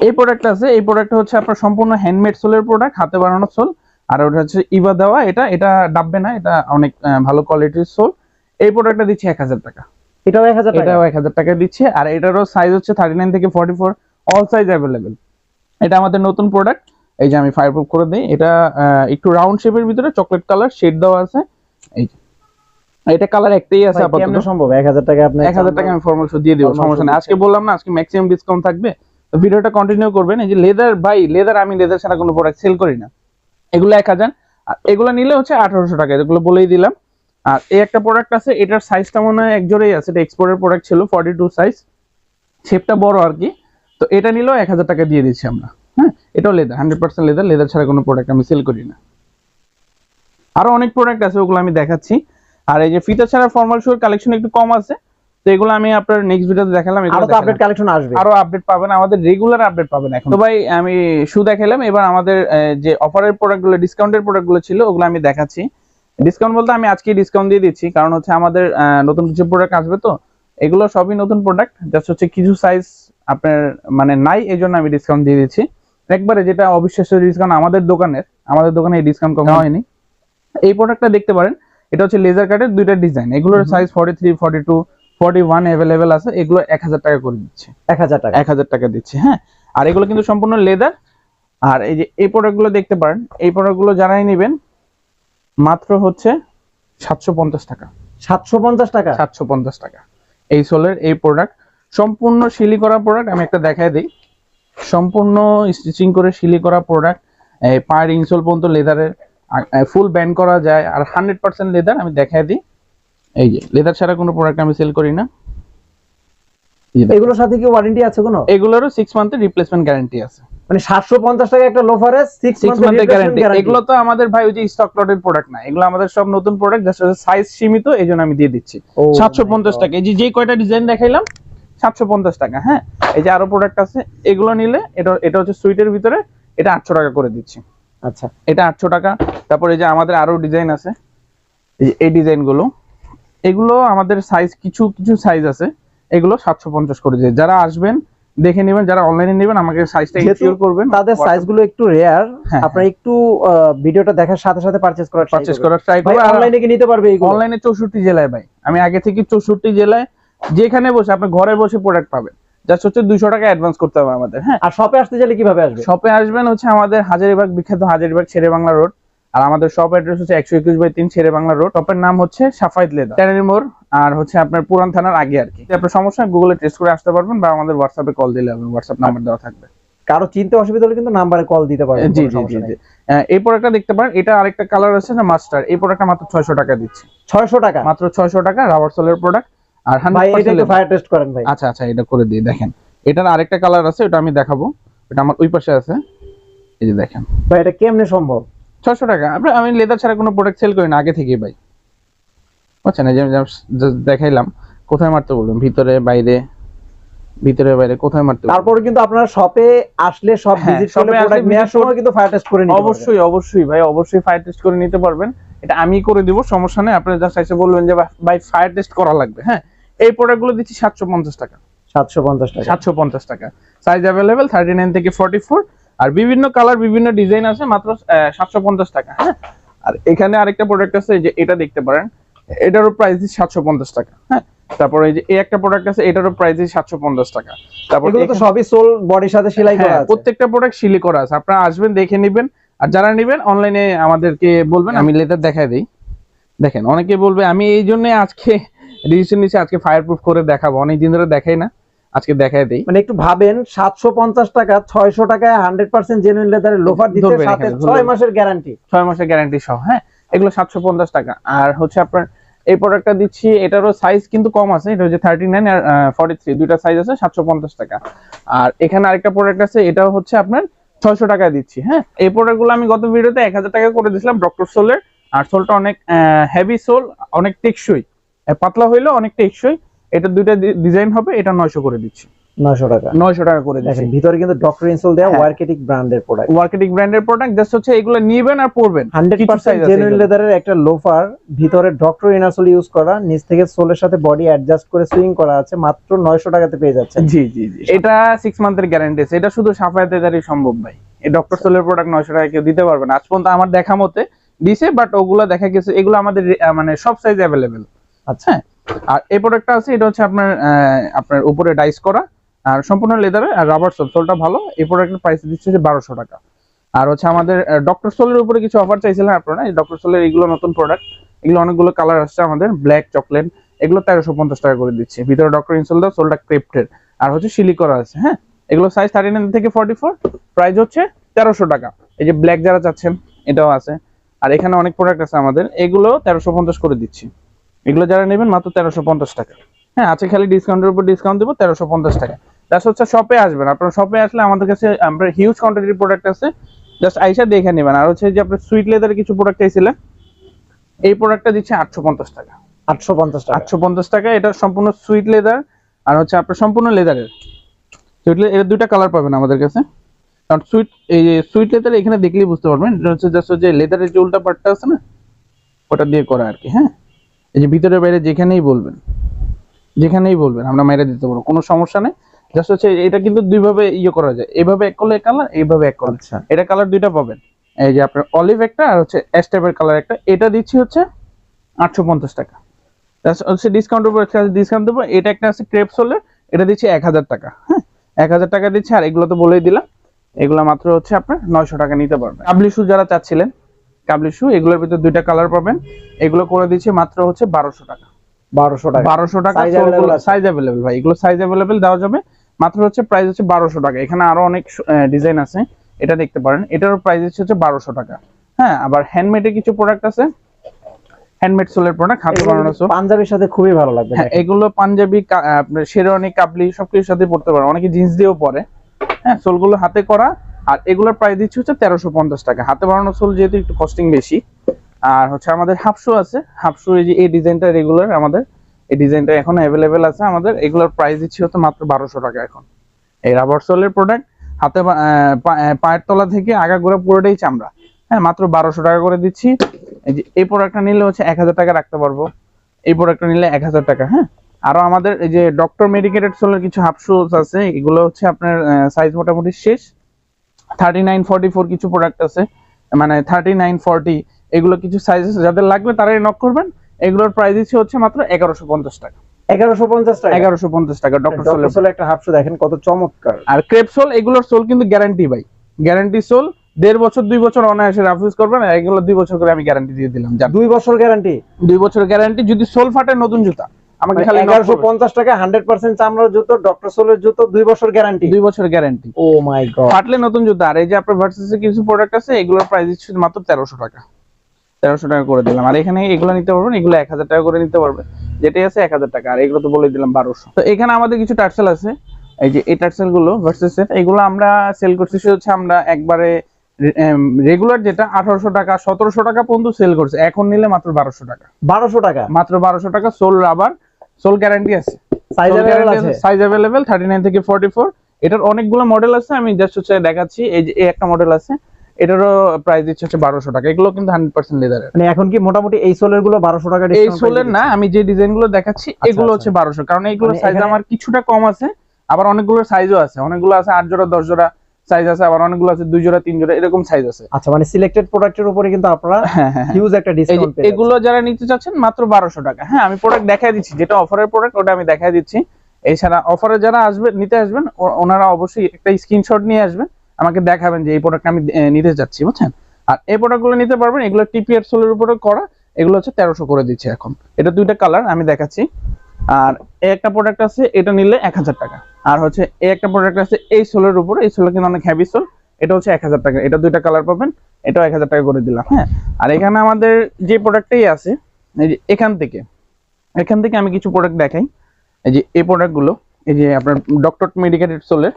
এই প্রোডাক্ট আছে এই প্রোডাক্ট হচ্ছে আপনার সম্পূর্ণ হ্যান্ডমেড সোলের প্রোডাক্ট হাতে বানানো সোল আর ওটা হচ্ছে ইবা দেওয়া এটা এটা ডাববে না এটা অনেক ভালো কোয়ালিটির সোল এই প্রোডাক্টটা দিচ্ছি এক হাজার টাকা। এটাও এক হাজার টাকা? এটাও এক হাজার টাকা দিচ্ছে। আর এটারও সাইজ হচ্ছে থার্টি নাইন থেকে forty four all size available এটা আমাদের নতুন প্রোডাক্ট এই যে আমি ফায়ার প্রুফ করে দিই এটা একটু রাউন্ড শেপের ভিতরে চকলেট কালার শেড দেওয়া আছে। এই যে। এটা কালার একটাই আছে আপাতত। সম্ভব? এক হাজার টাকা আপনি এক হাজার টাকা আমি ফর্মাল শো দিয়ে দিব সমস্যা নেই। আজকে বললাম না আজকে ম্যাক্সিমাম ডিসকাউন্ট থাকবে। তো ভিডিওটা কন্টিনিউ করবেন। এই যে লেদার বাই লেদার আমি লেদার ছাড়া কোনো প্রোডাক্ট সেল করি না। এগুলো এক হাজার। আর এগুলো নিলে হচ্ছে আঠারোশো টাকা এগুলো বলেই দিলাম। আর এই একটা প্রোডাক্ট আছে এটার সাইজটা মনে হয় এক জোড়েই আছে। এটা এক্সপোর্টের প্রোডাক্ট ছিল ফর্টি টু সাইজ শেপটা বড় আর কি। তো এটা নিলেও এক হাজার টাকা দিয়ে দিচ্ছি আমরা। হ্যাঁ এটাও leather hundred percent leather leather ছাড়া কোনো প্রোডাক্ট আমি সেল করি না। আরও অনেক প্রোডাক্ট আছে ওগুলো আমি দেখাচ্ছি। আর এই যে ফিতা ছাড়া ফর্মাল শোর কালেকশন একটু কম আছে তো এগুলো আমি আপনার নেক্সট ভিডিওতে দেখালাম আরও তো আপডেট কালেকশন আসবে। আরও আপডেট পাবেন আমাদের রেগুলার আপডেট পাবেন এখন। তো ভাই আমি শু দেখালাম এবার আমাদের যে অফারের প্রোডাক্টগুলো ডিসকাউন্টের প্রোডাক্টগুলো ছিল ওগুলো আমি দেখাচ্ছি। ডিসকাউন্ট বলতে আমি আজকে ডিসকাউন্ট দিয়ে দিচ্ছি কারণ হচ্ছে আমাদের নতুন কিছু প্রোডাক্ট আসবে তো এগুলো সবই নতুন প্রোডাক্ট জাস্ট হচ্ছে কিছু সাইজ আপনার মানে নাই এই জন্য আমি ডিসকাউন্ট দিয়ে দিচ্ছি। একবারে যেটা অবিশ্বাস্য ডিসকাউন্ট আমাদের দোকানের আমাদের দোকানে এই ডিসকাউন্ট করা হয়নি। এই প্রোডাক্টটা দেখতে পারেন এটা হচ্ছে লেজার কাটের দুইটা ডিজাইন এগুলোর size forty three forty two forty one available আছে এগুলো এক হাজার টাকা করে দিচ্ছে। এক হাজার টাকা। এক হাজার টাকা দিচ্ছে হ্যাঁ। আর এগুলো কিন্তু সম্পূর্ণ লেদার আর এই যে এই প্রোডাক্টগুলো দেখতে পারেন এই প্রোডাক্টগুলো যারাই নেবেন মাত্র হচ্ছে সাতশো পঞ্চাশ টাকা। সাতশো পঞ্চাশ টাকা? সাতশো পঞ্চাশ টাকা। এই সোলের এই প্রোডাক্ট সম্পূর্ণ শিলি করা প্রোডাক্ট আমি একটা দেখাই দিই। সম্পূর্ণ স্টিচিং করে শিলি করা প্রোডাক্ট পায়ের ইনসোল পর্যন্ত লেদারের ফুল ব্যান্ড করা যায়। আর হান্ড্রেড পার্সেন্ট লেদার আমি দেখাই দিই। এই যে লেদার ছাড়া কোনো প্রোডাক্ট আমি সেল করি না। এগুলোর সাথে কি ওয়ারেন্টি আছে কোনো? এগুলোরও সিক্স মান্থের রিপ্লেসমেন্ট গ্যারান্টি আছে। মানে সাতশো পঞ্চাশ টাকা একটা লোফারে সিক্স সিক্স মান্থের গ্যারান্টি এগুলো তো আমাদের ভাই ওই যে স্টক লটের প্রোডাক্ট না। এগুলো আমাদের সব নতুন প্রোডাক্ট জাস্ট সাইজ সীমিত এই জন্য আমি দিয়ে দিচ্ছি। সাতশো পঞ্চাশ টাকা। এই যে যে কয়টা ডিজাইন দেখাইলাম সাতশো পঞ্চাশ টাকা হ্যাঁ? এই যে আরও প্রোডাক্ট আছে এগুলো নিলে এটা এটা হচ্ছে সুইটের ভিতরে এটা আটশো টাকা করে দিচ্ছি। আচ্ছা। এটা আটশো টাকা। তারপর এই যে আমাদের আরও ডিজাইন আছে এই এগুলো আমাদের সাইজ কিছু কিছু সাইজ আছে এগুলো সাতশো পঞ্চাশ করে দিয়ে যারা আসবেন দেখে নেবেন যারা অনলাইনে নেবেন আমাকে সাইজটা যেহেতু ইনশিওর করবেন তাদের সাইজগুলো একটু রেয়ার হ্যাঁ, আপনারা একটু ভিডিওটা দেখার সাথে সাথে পারচেজ করার পারচেস করার ট্রাই করবেন। অনলাইনে কি নিতে পারবে অনলাইনে চৌষট্টি জেলায় ভাই। আমি আগে থেকে চৌষট্টি জেলায় যেখানে বসে আপনি ঘরে বসে প্রোডাক্ট পাবেন। জাস্ট হচ্ছে দুইশো টাকা অ্যাডভান্স করতে হবে আমাদের হ্যাঁ? আর শপে আসতে চাইলে কীভাবে আসবে? শপে আসবেন হচ্ছে আমাদের হাজারিবাগ বিখ্যাত হাজারিবাগ শেরে বাংলা রোড আর আমাদের শপ অ্যাড্রেস হচ্ছে একশো একুশ বাই তিন শেরে বাংলা রোড শপের নাম হচ্ছে সাফাইত লেদা ট্যানারি মোড় আর হচ্ছে আপনার পুরান থানার আগে আর কি। আপনার সমস্যা গুগলে টেস্ট করে আসতে পারবেন বা আমাদের হোয়াটসঅ্যাপে কল দিলে হবে হোয়াটসঅ্যাপ নাম্বার দেওয়া থাকবে। কারও চিনতে অসুবিধা হলে কিন্তু নাম্বারে কল দিতে পারবেন জি জি জি এই প্রোডাক্টটা দেখতে পারেন এটা আরেকটা কালার আছে না মাস্টার এই প্রোডাক্টটা মাত্র ছয়শো টাকা দিচ্ছে। 600 টাকা? মাত্র ছয়শো টাকা রাবার সোলের প্রোডাক্ট আর ভাই এটা একটু ফায়ার টেস্ট করেন ভাই। আচ্ছা আচ্ছা এটা করে দিই দেখেন। এটার আরেকটা কালার আছে ওটা আমি দেখাবো। এটা আমার ওই পাশে আছে। এই যে দেখেন। ভাই এটা কেমনে সম্ভব? ছশো টাকা। আমরা- আমি লেদার ছাড়া কোনো প্রোডাক্ট সেল করি না আগে থেকেই ভাই। বুঝছেন? এই যে দেখাইলাম কোথায় মারতে বলবেন? ভিতরে বাইরে? ভিতরে বাইরে কোথায় মারতে? তারপরে কিন্তু আপনারা শপে আসলে সব হ্যাঁ, ভিজিট করলে প্রোডাক্ট নেওয়ার সময় কিন্তু ফায়ার টেস্ট করে নিতে অবশ্যই অবশ্যই ভাই অবশ্যই ফায়ার টেস্ট করে নিতে পারবেন। এটা আমি করে দিব সমস্যা নেই আপনি জাস্ট এসে বলবেন যে ভাই ফায়ার টেস্ট করা লাগবে। হ্যাঁ এই প্রোডাক্টগুলো দিচ্ছি সাতশো পঞ্চাশ টাকা। 750 টাকা। সাতশো পঞ্চাশ টাকা। সাইজ অ্যাভেলেবেল থার্টি নাইন থেকে ফর্টি ফোর আর বিভিন্ন কালার বিভিন্ন ডিজাইন আছে মাত্র সাতশো পঞ্চাশ টাকা হ্যাঁ? আর এখানে আরেকটা প্রোডাক্ট আছে যে এটা দেখতে পারেন। এটারও প্রাইস দিচ্ছি সাতশো পঞ্চাশ টাকা হ্যাঁ? তারপরে এই যে এই একটা প্রোডাক্ট আছে এটারও প্রাইস দিচ্ছি সাতশো পঞ্চাশ টাকা। তারপর সবই সোল বডির সাথে সেলাই করা হ্যাঁ, আছে। প্রত্যেকটা প্রোডাক্ট সিলি করা আছে। আপনারা আসবেন দেখে নেবেন। আর যারা নেবেন অনলাইনে আমাদেরকে বলবেন আমি লেদার দেখাই দিই। দেখেন অনেকে বলবে আমি এই জন্য আজকে ডিসিশন নিচ্ছি আজকে ফায়ার প্রুফ করে দেখাবো। অনেক দিন ধরে দেখাই না আজকে দেখাই দিই। মানে একটু ভাবেন 750 টাকা 600 টাকায় 100% জেনুইন লেদারের লোফার দিতে সাথে 6 মাসের গ্যারান্টি ছয় মাসের গ্যারান্টি সহ হ্যাঁ? এগুলো সাতশো পঞ্চাশ টাকা। আর হচ্ছে আপনার এই প্রোডাক্টটা দিচ্ছি এটারও সাইজ কিন্তু কম আছে এটা হচ্ছে থার্টি নাইন আর ফর্টি থ্রি দুইটা সাইজ আছে সাতশো পঞ্চাশ টাকা। আর এখানে আরেকটা প্রোডাক্ট আছে এটাও হচ্ছে আপনার ছয়শো টাকায় দিচ্ছি হ্যাঁ? এই প্রোডাক্টগুলো আমি গত ভিডিওতে এক হাজার টাকা করে দিয়েছিলাম ডক্টর সোলের আর সোলটা অনেক হেভি সোল অনেক টেকসই। পাতলা হইলেও অনেক টেকসই এটা দুইটা ডিজাইন হবে এটা নয়শো করে দিচ্ছি। নয়শো টাকা। নয়শো টাকা করে দিচ্ছি। দেখেন ভিতরে কিন্তু ডক্টর ইনসোল। ওয়ার্কেটিক ব্র্যান্ডের প্রোডাক্ট ব্র্যান্ডের প্রোডাক্ট জাস্ট হচ্ছে এগুলো নিবেন আর পরবেন। হান্ড্রেড কিছু পার্সেন্ট size আছে জেনুইন লেদারের একটা লোফার ভিতরে ডক্টর ইনারসোল ইউজ করা নিচ থেকে সোলের সাথে বডি অ্যাডজাস্ট করে সুইং করা আছে মাত্র নয়শো টাকাতে পেয়ে যাচ্ছে জি জি জি। এটা সিক্স মান্থের গ্যারান্টি আছে। এটা শুধু সাফায়াতে দাঁড়িয়ে সম্ভব ভাই। এই ডক্টর সোলের প্রোডাক্ট নয়শো টাকা কেউ দিতে পারবে না। আজ পর্যন্ত আমার দেখা মতে দিছে বাট ওগুলো দেখা গেছে এগুলো আমাদের মানে সব সাইজ অ্যাভেলেবেল আচ্ছা। হ্যাঁ আর এই প্রোডাক্টটা আছে, এটা হচ্ছে আপনার আপনার উপরে ডাইস করা, আর সম্পূর্ণ লেদারে আর রাবার সোল সোলটা ভালো। এই প্রোডাক্টের প্রাইস দিচ্ছে যে বারোশো টাকা। আর হচ্ছে আমাদের ডক্টর সোলের উপরে কিছু অফার চাইছিলেন আপনারা, এই ডক্টর সোলের এগুলো নতুন প্রোডাক্ট এগুলো অনেকগুলো কালার আসছে আমাদের ব্ল্যাক চকলেট এগুলো তেরোশো পঞ্চাশ টাকা করে দিচ্ছে। ভিতরে ডক্টর ইনসোল দাও সোলটা ক্রেপ্টের আর হচ্ছে সিলি করা আছে হ্যাঁ? এগুলো সাইজ থার্টি নাইন থেকে ফর্টি ফোর প্রাইস হচ্ছে তেরোশো টাকা। এই যে ব্ল্যাক যারা চাচ্ছেন, এটাও আছে। আর এখানে অনেক প্রোডাক্ট আছে আমাদের, এগুলো তেরোশো পঞ্চাশ করে দিচ্ছি। এগুলো যারা নেবেন মাত্র তেরোশো পঞ্চাশ টাকা। হ্যাঁ আছে খালি ডিসকাউন্টের উপর ডিসকাউন্ট দেবো তেরোশো পঞ্চাশ টাকা। জাস্ট হচ্ছে শপে আসবেন। আপনার শপে আসলে আমাদের কাছে আপনার হিউজ কোয়ান্টিটির প্রোডাক্ট আছে। জাস্ট আইসা দেখে নেবেন। আর হচ্ছে যে আপনার সুইট লেদারের কিছু প্রোডাক্ট চাইছিলেন এই প্রোডাক্টটা দিচ্ছে আটশো পঞ্চাশ টাকা। আটশো পঞ্চাশ টাকা। আটশো পঞ্চাশ টাকা এটা সম্পূর্ণ সুইট লেদার আর হচ্ছে আপনার সম্পূর্ণ লেদারের সুইট এর দুইটা কালার পাবেন আমাদের কাছে। কারণ সুইট এই যে সুইট লেদার এখানে দেখলেই বুঝতে পারবেন। এটা হচ্ছে জাস্ট যে লেদারের যে উল্টা পার্টটা আছে না ওটা দিয়ে করা আর কি হ্যাঁ। এই যে ভিতরে বাইরে যেখানেই বলবেন যেখানেই বলবেন আমরা মেরে দিতে পারব কোনো সমস্যা নেই। জাস্ট হচ্ছে এটা কিন্তু দুইভাবে ইয়ে করা যায়। এইভাবে এক করলে কালার এইভাবে এক করলে আচ্ছা। এটা কালার দুইটা পাবেন। এই যে আপনার অলিভ একটা আর হচ্ছে অ্যাশ টাইপের কালার একটা। এটা দিচ্ছি হচ্ছে আটশো পঞ্চাশ টাকা। হচ্ছে ডিসকাউন্ট উপর ডিসকাউন্ট দেবো এটা একটা আছে ক্রেপস হলে এটা দিচ্ছি এক হাজার টাকা। হ্যাঁ এক হাজার টাকা দিচ্ছি। আর এগুলো তো বলেই দিলাম। এগুলো মাত্র হচ্ছে আপনার নয়শো টাকা নিতে পারবেন। আপনি শু যারা চাচ্ছিলেন কাবলি শু এগুলোর ভিতরে দুইটা কালার পাবেন। এগুলো করে দিচ্ছি মাত্র হচ্ছে বারোশো টাকা। বারোশো টাকা। বারোশো টাকা? সাইজ অ্যাভেলেবেল ভাই। এগুলো সাইজ অ্যাভেলেবেল দেওয়া যাবে। মাত্র হচ্ছে প্রাইস হচ্ছে বারোশো টাকা। এখানে আরও অনেক ডিজাইন আছে। এটা দেখতে পারেন। এটারও প্রাইস হচ্ছে বারোশো টাকা। হ্যাঁ আবার হ্যান্ডমেডের কিছু প্রোডাক্ট আছে। হ্যান্ডমেড সোলের প্রোডাক্ট হাতে বানানো সোল পাঞ্জাবির সাথে খুবই ভালো লাগবে হ্যাঁ এগুলো পাঞ্জাবি আপনার শেরওয়ানি কাবলি সবকিছুর সাথে পড়তে পারে অনেকে জিন্স দিয়েও পরে। হ্যাঁ সোলগুলো হাতে করা। আর এগুলোর প্রাইস দিচ্ছে হচ্ছে তেরোশো পঞ্চাশ টাকা। হাতে বানানো সোল যেহেতু একটু কস্টিং বেশি, আর হচ্ছে আমাদের হাফ শু আছে। হাফ শু এই যে এই ডিজাইনটা রেগুলার আমাদের, এই ডিজাইনটা এখন অ্যাভেলেবেল আছে আমাদের। এগুলোর প্রাইস দিচ্ছি হচ্ছে মাত্র বারোশো টাকা এখন। এই রাবার সোলের প্রোডাক্ট হাতে পায়ের তলা থেকে আগাগোড়া পুরোটাই চামড়া। হ্যাঁ মাত্র বারোশো টাকা করে দিচ্ছি। এই যে এই প্রোডাক্টটা নিলে হচ্ছে এক হাজার টাকা রাখতে পারব। এই প্রোডাক্টটা নিলে এক হাজার টাকা হ্যাঁ। আরও আমাদের এই যে ডক্টর মেডিকেটেড সোলের কিছু হাফ শুজ আছে, এগুলো হচ্ছে আপনার সাইজ মোটামুটি শেষ। থার্টি নাইন ফর্টি ফোর কিছু প্রোডাক্ট আছে। মানে থার্টি নাইন ফর্টি এগুলো কিছু সাইজ আছে যাদের লাগবে তারাই নক করবেন। এগুলোর প্রাইস হচ্ছে মাত্র এগারোশো পঞ্চাশ টাকা। এগারোশো পঞ্চাশ টাকা? এগারোশো পঞ্চাশ টাকা ডক্টর সোলে একটা হাফশো দেখেন কত চমৎকার। আর ক্রেপ সোল এগুলোর সোল কিন্তু গ্যারান্টি ভাই। গ্যারান্টি সোল দেড় বছর দুই বছর অনায়াসে রাফিউজ করবেন আর এগুলো দুই বছর করে আমি গ্যারান্টি দিয়ে দিলাম। দুই বছর গ্যারান্টি দুই বছর গ্যারান্টি যদি সোল ফাটে নতুন জুতা। আমাকে খালি এগারোশো করবেন। পঞ্চাশ টাকা হান্ড্রেড পার্সেন্ট চামড়ার জুতো ডক্টর সোলের জুতো দুই বছর গ্যারান্টি দুই বছর গ্যারান্টি ও মাই গড ফাটলে নতুন জুতা। আর এই যে আপনার ভার্সেসে কিছু প্রোডাক্ট আছে এগুলোর প্রাইস মাত্র তেরোশো টাকা। তেরোশো টাকা করে দিলাম। আর এখানে এগুলো নিতে পারবেন এগুলো এক হাজার টাকা করে নিতে পারবেন। যেটাই আছে এক হাজার টাকা। আর এগুলো তো বলে দিলাম বারোশো। তো এখানে আমাদের কিছু টার্সেল আছে। এই যে এই টার্সেলগুলো ভার্সেসের এগুলো আমরা সেল করছি হচ্ছে আমরা একবারে রেগুলার যেটা আঠারোশো টাকা সতেরোশো টাকা পর্যন্ত সেল করছে। এখন নিলে মাত্র বারোশো টাকা। বারোশো টাকা? মাত্র বারোশো টাকা সোল রাবার সোল গ্যারান্টি আছে। সাইজ অ্যাভেলেবল আছে? সাইজ থার্টি নাইন থেকে ফোর্টি ফোর এটার অনেকগুলো মডেল আছে আমি জাস্ট হচ্ছে দেখাচ্ছি এই যে একটা মডেল আছে। এটারও প্রাইস দিচ্ছে হচ্ছে বারোশো টাকা। এগুলো কিন্তু হান্ড্রেড পার্সেন্ট লেদারের মানে এখন কি মোটামুটি এই সোলেরগুলো বারোশো টাকা এই সোলের না আমি যে ডিজাইনগুলো দেখাচ্ছি এগুলো আচ্ছা। হচ্ছে বারোশো। কারণ এইগুলো মানে সাইজ আমার কিছুটা কম আছে আবার অনেকগুলো সাইজও আছে। অনেকগুলো আছে আট জোড়া দশ জোড়া। সাইজ আছে আবার অনেকগুলো আছে দুই জোড়া তিন জোড়া এরকম সাইজ আছে। আচ্ছা মানে সিলেক্টেড প্রোডাক্টের উপরে কিন্তু আপনারা (laughs) হ্যাঁ হ্যাঁ হ্যাঁ। হিউজ একটা ডিসকাউন্ট পেয়ে এগুলো যারা নিতে চাচ্ছেন মাত্র বারোশো টাকা। হ্যাঁ আমি প্রোডাক্ট দেখাই দিচ্ছি যেটা অফারের প্রোডাক্ট ওটা আমি দেখাই দিচ্ছি। এছাড়া অফারে যারা আসবে নিতে আসবেন ওনারা অবশ্যই একটা স্ক্রিনশট নিয়ে আসবেন আমাকে দেখাবেন যে এই প্রোডাক্ট আমি নিতে যাচ্ছি বুঝছেন? আর এই প্রোডাক্টগুলো নিতে পারবেন এগুলো টিপিআর সোলের উপরে করা এগুলো হচ্ছে তেরোশো করে দিচ্ছে এখন। এটা দুইটা কালার আমি দেখাচ্ছি। আর এই একটা প্রোডাক্ট আছে এটা নিলে এক হাজার টাকা। আর হচ্ছে এই একটা প্রোডাক্ট আছে এই সোলের উপর এই সোল কিন্তু অনেক হ্যাভি সোল এটা হচ্ছে এক হাজার টাকা। এটা দুইটা কালার পাবেন এটাও এক হাজার টাকা করে দিলাম হ্যাঁ? আর এখানে আমাদের যে প্রোডাক্টটাই আছে এই যে এখান থেকে এখান থেকে আমি কিছু প্রোডাক্ট দেখাই। এই যে এই প্রোডাক্টগুলো এই যে আপনার ডক্টর মেডিকেটেড সোলের